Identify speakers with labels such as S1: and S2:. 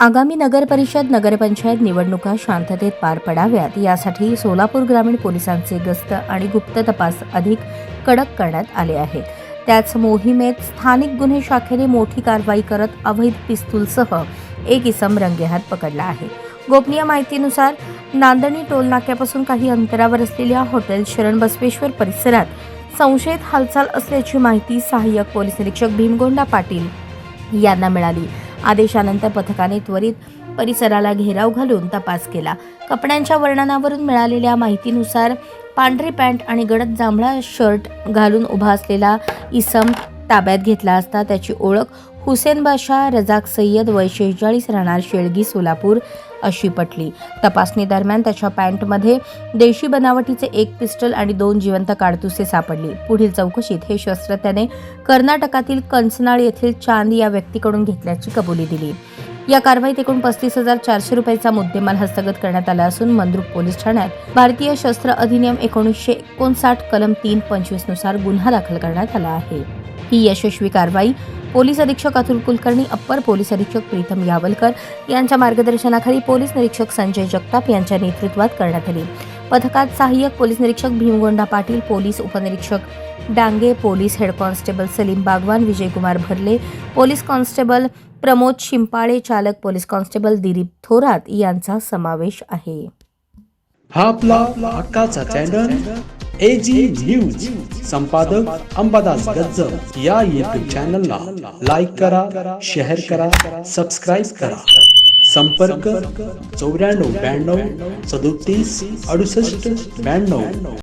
S1: आगामी नगरपरिषद नगरपंचायत निवडणुका शांततेत पार पडाव्यात. यासाठी सोलापूर ग्रामीण पोलिसांचे गस्त आणि गुप्त तपास अधिक कडक करण्यात आले आहेत. त्याच मोहिमेत स्थानिक गुन्हे शाखेने मोठी कारवाई करत अवैध पिस्तूलसह एक इसम रंगेहात पकडला आहे. गोपनीय माहितीनुसार नांदणी टोलनाक्यापासून काही अंतरावर असलेल्या हॉटेल शरण बसवेश्वर परिसरात संशयित हालचाल असल्याची माहिती सहाय्यक पोलीस निरीक्षक भीमगोंडा पाटील यांना मिळाली. आदेशानंतर पथकाने त्वरित परिसराला घेराव घालून तपास केला. कपड्यांच्या वर्णनावरून मिळालेल्या माहितीनुसार पांढरी पॅन्ट आणि गडद जांभळा शर्ट घालून उभा असलेला इसम ताब्यात घेतला असता त्याची ओळख हुसेन बादशाह रजाक सय्यद वय शेहेचाळीस राहणार शेळगी सोलापूर अशी पटली. तपासणी दरम्यान त्याच्या पॅन्टमध्ये देशी बनावटीचे एक पिस्टल आणि दोन जिवंत काडतुसे सापडली. पुढील चौकशीत हे शस्त्र त्याने कर्नाटकातील कंचनाळ येथील चांद या व्यक्तीकडून घेतल्याची कबुली दिली. या कारवाईत एकूण पस्तीस हजार चारशे रुपयाचा मुद्देमाल हस्तगत करण्यात आला असून मंद्रुप पोलीस ठाण्यात भारतीय शस्त्र अधिनियम एकोणीसशे एकोणसाठ कलम तीन पंचवीसनुसार गुन्हा दाखल करण्यात आला आहे. ही यशस्वी कारवाई पोलीस अधीक्षक अतुल कुलकर्णी अप्पर पोलीस अधीक्षक प्रीतम यावलकर यांच्या मार्गदर्शनाखाली पोलीस निरीक्षक संजय जगताप यांच्या नेतृत्वात करण्यात आली. पथकात सहाय्यक पोलीस निरीक्षक भीमगोंडा पाटील पोलीस उपनिरीक्षक Dange police head constable Salim Bagwan Vijaykumar Bharle police constable Pramod शिंपाळे चालक पोलीस कॉन्स्टेबल दिलीप थोरात यांचा समावेश आहे.
S2: हा आपला हक्काचा चॅनल एजी न्यूज संपादक अंबादास गज्जर या युट्यूब चॅनलला लाईक करा शेअर करा सबस्क्राईब करा. संपर्क चौऱ्याण्णव ब्याण्णव सदोतीस अडुसष्ट ब्याण्णव.